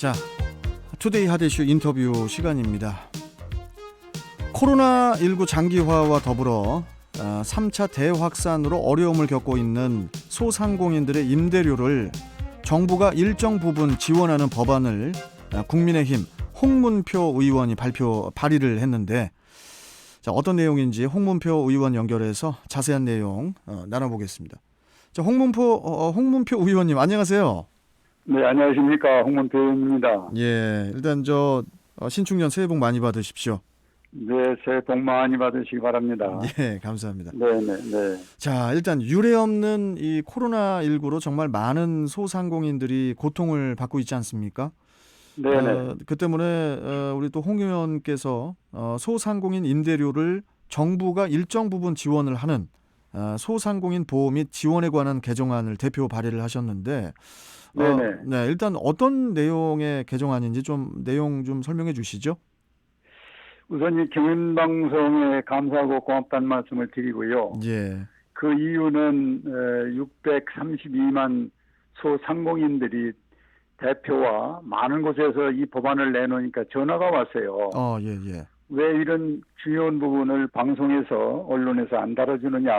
자, 투데이 하대쇼 인터뷰 시간입니다. 코로나19 장기화와 더불어 어, 3차 대확산으로 어려움을 겪고 있는 소상공인들의 임대료를 정부가 일정 부분 지원하는 법안을 어, 국민의힘 홍문표 의원이 발표 발의를 했는데 자, 어떤 내용인지 홍문표 의원 연결해서 자세한 내용 어, 나눠보겠습니다. 자, 홍문표 어, 홍문표 의원님 안녕하세요. 네, 안녕하십니까. 홍문표입니다. 예, 일단 저 어, 신축년 새해 복 많이 받으십시오. 네, 새해 복 많이 받으시기 바랍니다. 예, 감사합니다. 네, 네, 네. 자, 일단 유례 없는 이 코로나 19로 정말 많은 소상공인들이 고통을 받고 있지 않습니까? 네, 네. 어, 그 때문에 어, 우리 또 홍 의원께서 어, 소상공인 임대료를 정부가 일정 부분 지원을 하는 어, 소상공인 보호 및 지원에 관한 개정안을 대표 발의를 하셨는데 어, 네네. 네, 일단 어떤 내용의 개정안인지 좀 내용 좀 설명해 주시죠. 우선 이 경인방송에 감사하고 고맙다는 말씀을 드리고요. 예. 그 이유는 632만 소상공인들이 대표와 많은 곳에서 이 법안을 내놓으니까 전화가 왔어요. 어, 예, 예. 왜 이런 중요한 부분을 방송에서 언론에서 안 다뤄주느냐.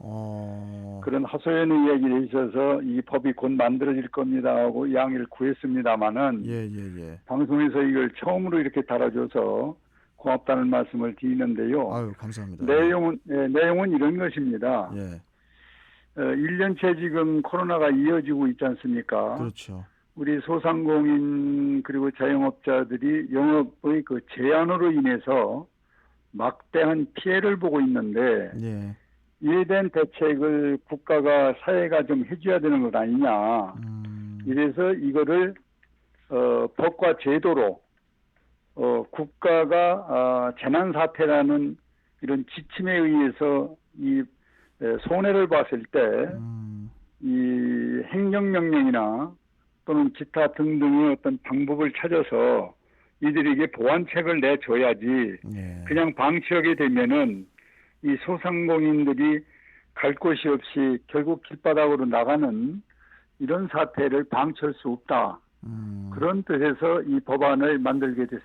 어. 그런 하소연의 이야기에 있어서 이 법이 곧 만들어질 겁니다 하고 양해를 구했습니다마는 예, 예, 예. 방송에서 이걸 처음으로 이렇게 달아줘서 고맙다는 말씀을 드리는데요. 아유, 감사합니다. 내용은 예, 내용은 이런 것입니다. 예. 어, 1년째 지금 코로나가 이어지고 있지 않습니까? 그렇죠. 우리 소상공인 그리고 자영업자들이 영업의 그 제한으로 인해서 막대한 피해를 보고 있는데 예. 이에 대한 대책을 국가가 사회가 좀 해줘야 되는 것 아니냐. 음. 이래서 이거를 어, 법과 제도로 어, 국가가 아, 재난 사태라는 이런 지침에 의해서 이 에, 손해를 봤을 때 음. 이 행정명령이나 또는 기타 등등의 어떤 방법을 찾아서 이들에게 보완책을 내줘야지 예. 그냥 방치하게 되면은 이 소상공인들이 갈 곳이 없이 결국 길바닥으로 나가는 이런 사태를 방치할 수 없다. 음. 그런 뜻에서 이 법안을 만들게 됐,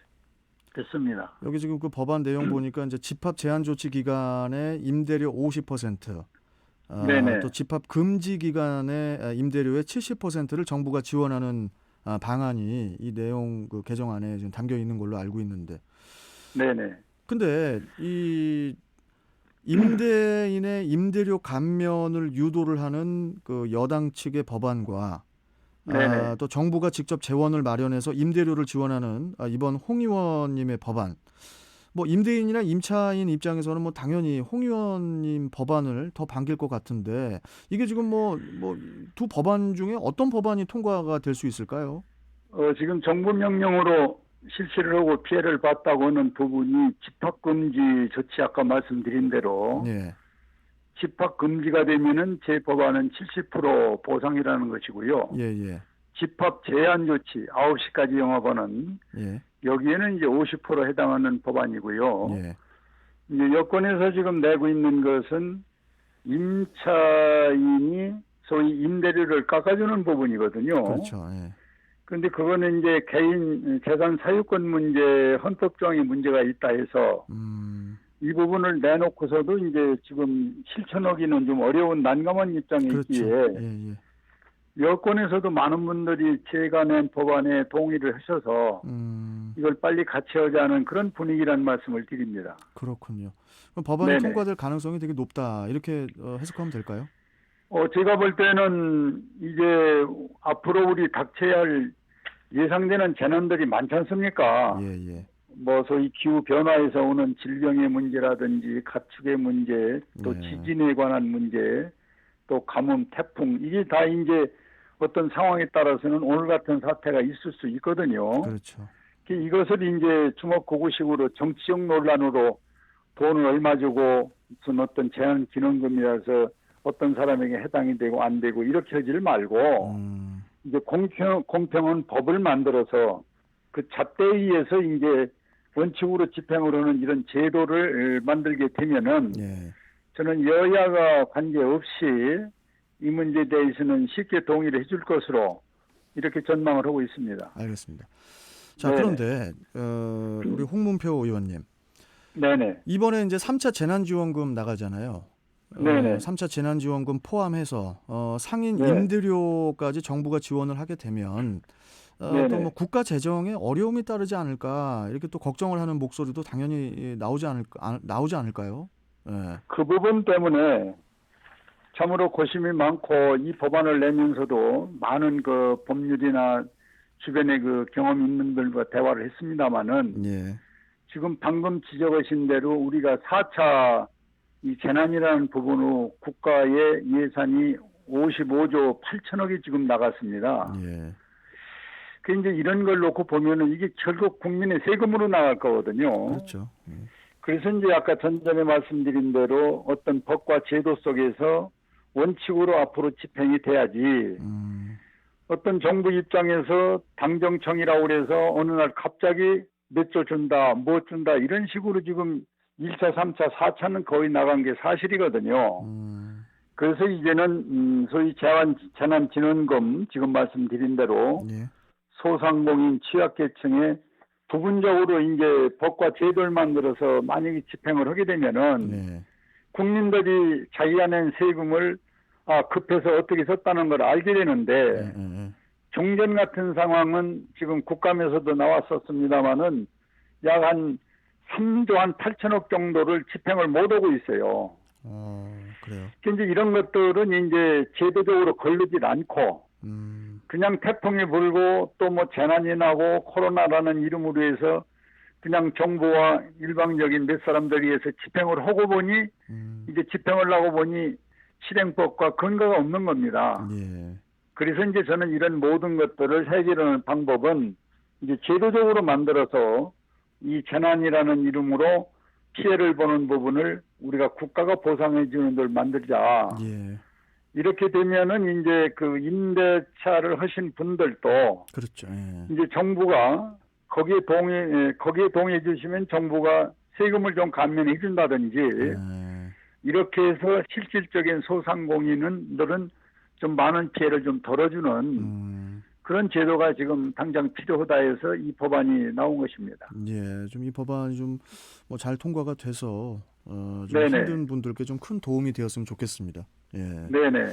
됐습니다. 여기 지금 그 법안 내용 보니까 이제 집합 제한 조치 기간에 임대료 50%, 아, 네네. 또 집합 금지 기간에 아, 임대료의 70%를 정부가 지원하는 아, 방안이 이 내용 그 개정안에 지금 담겨 있는 걸로 알고 있는데, 네네. 근데 이 임대인의 임대료 감면을 유도를 하는 그 여당 측의 법안과 아. 또 정부가 직접 재원을 마련해서 임대료를 지원하는 아, 이번 홍 의원님의 법안. 뭐 임대인이나 임차인 입장에서는 뭐 당연히 홍 의원님 법안을 더 반길 것 같은데 이게 지금 뭐 뭐 두 법안 중에 어떤 법안이 통과가 될 수 있을까요? 어, 지금 정부 명령으로 실시를 하고 피해를 봤다고 하는 부분이 집합금지 조치 아까 말씀드린 대로 예. 집합금지가 되면은 제 법안은 70% 보상이라는 것이고요. 예, 예. 집합 제한 조치 9시까지 영업하는 예. 여기에는 이제 50% 해당하는 법안이고요. 예. 이제 여권에서 지금 내고 있는 것은 임차인이 소위 임대료를 깎아주는 부분이거든요. 그렇죠. 예. 그런데 그거는 이제 개인 재산 사유권 문제, 헌법 조항에 문제가 있다 해서 음. 이 부분을 내놓고서도 이제 지금 실천 하기는 좀 어려운 난감한 입장에 그렇죠. 예, 예. 여권에서도 많은 분들이 제가 낸 법안에 동의를 하셔서 음. 이걸 빨리 같이 하자는 그런 분위기라는 말씀을 드립니다. 그렇군요. 그럼 법안이 네네. 통과될 가능성이 되게 높다. 이렇게 어, 해석하면 될까요? 어, 제가 볼 때는 이제 앞으로 우리 닥쳐야 할 예상되는 재난들이 많지 않습니까? 예, 예. 뭐 소위 기후 변화에서 오는 질병의 문제라든지 가축의 문제, 또 네. 지진에 관한 문제, 또 가뭄, 태풍 이게 다 이제 어떤 상황에 따라서는 오늘 같은 사태가 있을 수 있거든요. 그렇죠. 이것을 이제 주먹구구식으로 정치적 논란으로 돈을 얼마 주고 무슨 어떤 제한 기능금이라서 어떤 사람에게 해당이 되고 안 되고 이렇게 하지를 말고 음. 이제 공평, 공평한 법을 만들어서 그 잣대에 의해서 이제 원칙으로 집행으로는 이런 제도를 만들게 되면은 예. 저는 여야가 관계없이 이 문제에 대해서는 쉽게 동의를 해줄 것으로 이렇게 전망을 하고 있습니다. 알겠습니다. 자, 네네. 그런데 어, 우리 홍문표 의원님 네네. 이번에 이제 3차 재난지원금 나가잖아요. 어, 네네. 3차 재난지원금 포함해서 어, 상인 네. 임대료까지 정부가 지원을 하게 되면 어, 네네. 또뭐 국가 재정에 어려움이 따르지 않을까 이렇게 또 걱정을 하는 목소리도 당연히 나오지 않을까 아, 나오지 않을까요? 예. 그 부분 때문에 참으로 고심이 많고 이 법안을 내면서도 많은 그 법률이나 주변에 그 경험 있는 분들과 대화를 했습니다마는 예. 지금 방금 지적하신 대로 우리가 4차 이 재난이라는 부분으로 국가의 예산이 55조 8천억이 지금 나갔습니다. 예. 그 이제 이런 걸 놓고 보면은 이게 결국 국민의 세금으로 나갈 거거든요. 그렇죠. 예. 그래서 이제 아까 전전에 말씀드린 대로 어떤 법과 제도 속에서 원칙으로 앞으로 집행이 돼야지 음, 어떤 정부 입장에서 당정청이라고 그래서 어느 날 갑자기 몇 조 준다, 뭐 준다 이런 식으로 지금 1차, 3차, 4차는 거의 나간 게 사실이거든요. 음, 그래서 이제는 음, 소위 재난, 재난진원금 지금 말씀드린 대로 예. 소상공인 취약계층에 부분적으로 이제 법과 제도를 만들어서 만약에 집행을 하게 되면은 네. 국민들이 자기가 낸 세금을 아 급해서 어떻게 썼다는 걸 알게 되는데 예. 종전 같은 상황은 지금 국감에서도 나왔었습니다마는 약 한 3조 한 8천억 정도를 집행을 못 하고 있어요. 어, 그래요. 이제 이런 것들은 이제 제도적으로 걸리질 않고 음, 그냥 태풍이 불고 또 뭐 재난이 나고 코로나라는 이름으로 해서 그냥 정부와 일방적인 몇 사람들에 의해서 집행을 하고 보니 음, 이제 집행을 하고 보니 실행법과 근거가 없는 겁니다. 예. 그래서 이제 저는 이런 모든 것들을 해결하는 방법은 이제 제도적으로 만들어서 이 재난이라는 이름으로 피해를 보는 부분을 우리가 국가가 보상해 주는 걸 만들자. 예. 이렇게 되면은 이제 그 임대차를 하신 분들도 그렇죠. 예. 이제 정부가 거기에 동의 예, 거기에 동의해 주시면 정부가 세금을 좀 감면해 준다든지 예. 이렇게 해서 실질적인 소상공인들은 좀 많은 피해를 좀 덜어주는 음, 그런 제도가 지금 당장 필요하다 해서 이 법안이 나온 것입니다. 예. 좀 이 법안이 좀 뭐 잘 통과가 돼서 어, 좀 네네. 힘든 분들께 좀 큰 도움이 되었으면 좋겠습니다. 예. 네네.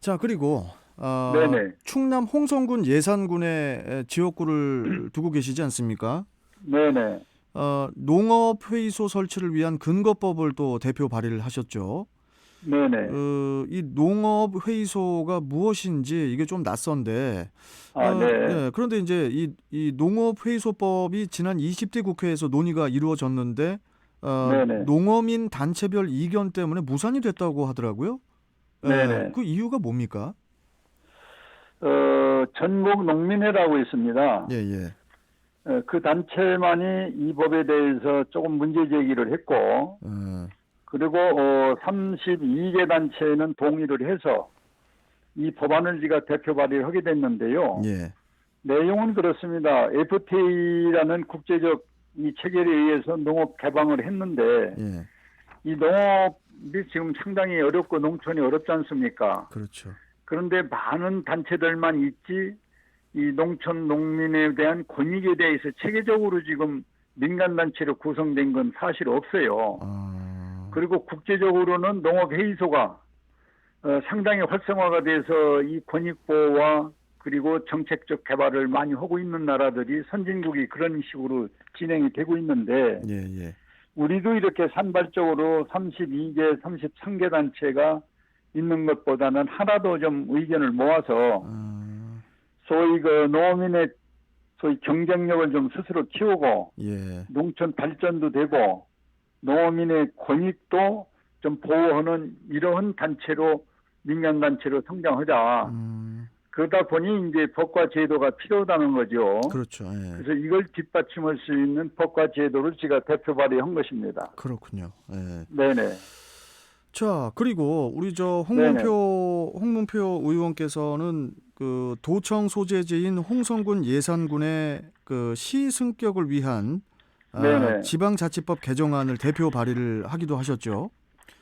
자 그리고 아, 네네. 충남 홍성군 예산군에 지역구를 두고 계시지 않습니까? 네네. 어, 농업 회의소 설치를 위한 근거법을 또 대표 발의를 하셨죠. 네네. 어, 이 농업 회의소가 무엇인지 이게 좀 낯선데. 아, 어, 네. 예, 그런데 이제 이, 이 농업 회의소법이 지난 20대 국회에서 논의가 이루어졌는데 어, 네네. 농어민 단체별 이견 때문에 무산이 됐다고 하더라고요. 예, 네네. 그 이유가 뭡니까? 어, 전국 농민회라고 있습니다. 예, 예. 어, 그 단체만이 이 법에 대해서 조금 문제 제기를 했고, 어, 그리고 어, 32개 단체는 동의를 해서 이 법안을 제가 대표 발의를 하게 됐는데요. 예. 내용은 그렇습니다. FTA라는 국제적 이 체결에 의해서 농업 개방을 했는데 예. 이 농업이 지금 상당히 어렵고 농촌이 어렵지 않습니까? 그렇죠. 그런데 많은 단체들만 있지 이 농촌 농민에 대한 권익에 대해서 체계적으로 지금 민간 단체로 구성된 건 사실 없어요. 아. 그리고 국제적으로는 농업 회의소가 어, 상당히 활성화가 돼서 이 권익 보호와 그리고 정책적 개발을 많이 하고 있는 나라들이 선진국이 그런 식으로 진행이 되고 있는데 예, 예. 우리도 이렇게 산발적으로 32개, 33개 단체가 있는 것보다는 하나도 좀 의견을 모아서 아, 소위 그 농민의 소위 경쟁력을 좀 스스로 키우고 예. 농촌 발전도 되고 농민의 권익도 좀 보호하는 이러한 단체로 민간 단체로 성장하자. 음, 그러다 보니 이제 법과 제도가 필요하다는 거죠. 그렇죠. 예. 그래서 이걸 뒷받침할 수 있는 법과 제도를 제가 대표 발의한 것입니다. 그렇군요. 예. 네네. 자, 그리고 우리 저 홍문표 홍문표 의원께서는 그 도청 소재지인 홍성군 예산군의 그 시 승격을 위한 아, 네네. 지방자치법 개정안을 대표 발의를 하기도 하셨죠.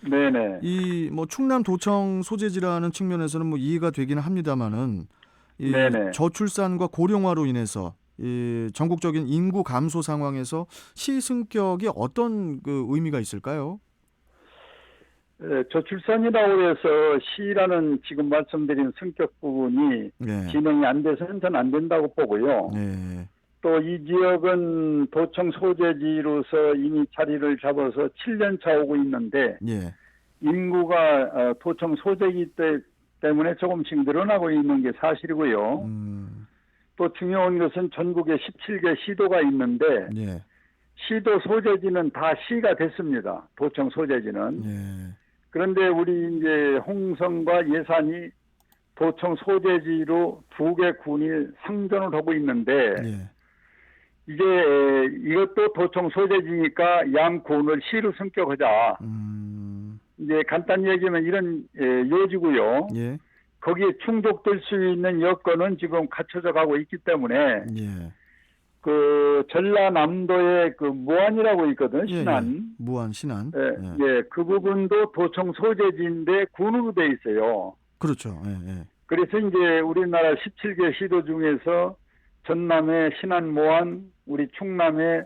네네. 이 뭐 충남 도청 소재지라는 측면에서는 뭐 이해가 되기는 합니다만은 이 네네. 저출산과 고령화로 인해서 이 전국적인 인구 감소 상황에서 시 승격이 어떤 그 의미가 있을까요? 에, 저출산이라고 해서 시라는 지금 말씀드린 성격 부분이 네. 진행이 안 돼서는 전 안 된다고 보고요. 네. 또이 지역은 도청 소재지로서 이미 자리를 잡아서 7년 차 오고 있는데 예. 인구가 어, 도청 소재기 때, 때문에 조금씩 늘어나고 있는 게 사실이고요. 음. 또 중요한 것은 전국에 17개 시도가 있는데 예. 시도 소재지는 다 시가 됐습니다. 도청 소재지는. 예. 그런데 우리 이제 홍성과 예산이 도청 소재지로 두 개 군이 상전을 하고 있는데 예. 이제 이것도 도청 소재지니까 양 군을 시로 승격하자. 음. 이제 간단히 얘기하면 이런 예, 요지고요. 예. 거기에 충족될 수 있는 여건은 지금 갖춰져 가고 있기 때문에 예. 그 전라남도에 그 무안이라고 있거든 예, 신안. 무안 신안. 예, 예, 그 부분도 도청 소재지인데 군으로 돼 있어요. 그렇죠. 예. 예. 그래서 이제 우리나라 17개 시도 중에서 전남의 신안 모안, 우리 충남의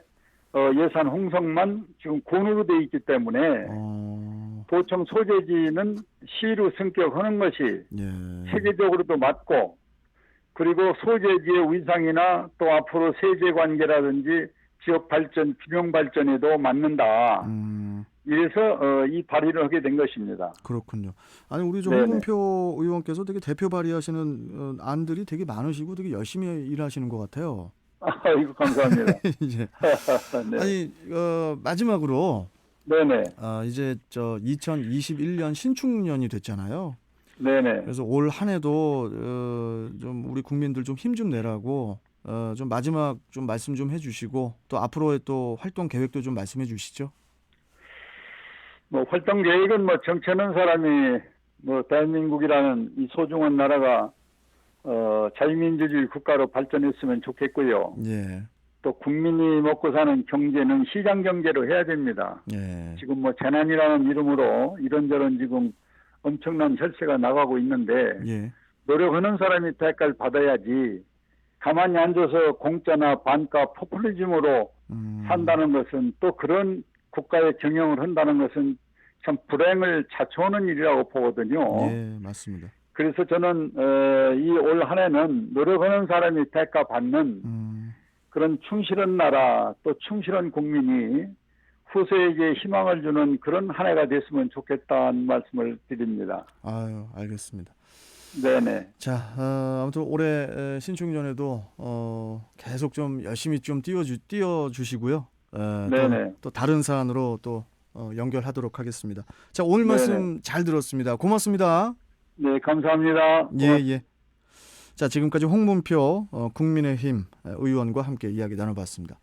어, 예산 홍성만 지금 군으로 돼 있기 때문에 어. 도청 소재지는 시로 승격하는 것이 예. 세계적으로도 맞고 그리고 소재지의 위상이나 또 앞으로 세제 관계라든지 지역 발전, 균형 발전에도 맞는다. 음. 이래서 어, 이 발의를 하게 된 것입니다. 그렇군요. 아니 우리 저 네네. 홍문표 의원께서 되게 대표 발의하시는 어, 안들이 되게 많으시고 되게 열심히 일하시는 것 같아요. 아, 이거 감사합니다. 이제 네. 아니 어, 마지막으로 네네. 아, 이제 저 2021년 신축년이 됐잖아요. 네네. 그래서 올 한 해도 어, 좀 우리 국민들 좀 힘 좀 내라고 어, 좀 마지막 좀 말씀 좀 해주시고 또 앞으로의 또 활동 계획도 좀 말씀해 주시죠. 뭐 활동 계획은 뭐 정치하는 사람이 뭐 대한민국이라는 이 소중한 나라가 어, 자유민주주의 국가로 발전했으면 좋겠고요. 예, 또 국민이 먹고 사는 경제는 시장 경제로 해야 됩니다. 예, 지금 뭐 재난이라는 이름으로 이런저런 지금 엄청난 혈세가 나가고 있는데 예, 노력하는 사람이 대가를 받아야지 가만히 앉아서 공짜나 반가 포퓰리즘으로 음, 산다는 것은 또 그런 국가의 경영을 한다는 것은 참 불행을 자초하는 일이라고 보거든요. 예, 맞습니다. 그래서 저는 어, 이올 한해는 노력하는 사람이 대가 받는 음, 그런 충실한 나라 또 충실한 국민이 후세에게 희망을 주는 그런 한 해가 됐으면 좋겠다는 말씀을 드립니다. 아유, 알겠습니다. 네네. 자, 어, 아무튼 올해 에, 신축년에도 어, 계속 좀 열심히 좀 띄워주 띄워주시고요. 에, 네네. 또, 또 다른 사안으로 또 어, 연결하도록 하겠습니다. 자, 오늘 네네. 말씀 잘 들었습니다. 고맙습니다. 네, 감사합니다. 예, 예. 자, 지금까지 홍문표 어, 국민의힘 의원과 함께 이야기 나눠봤습니다.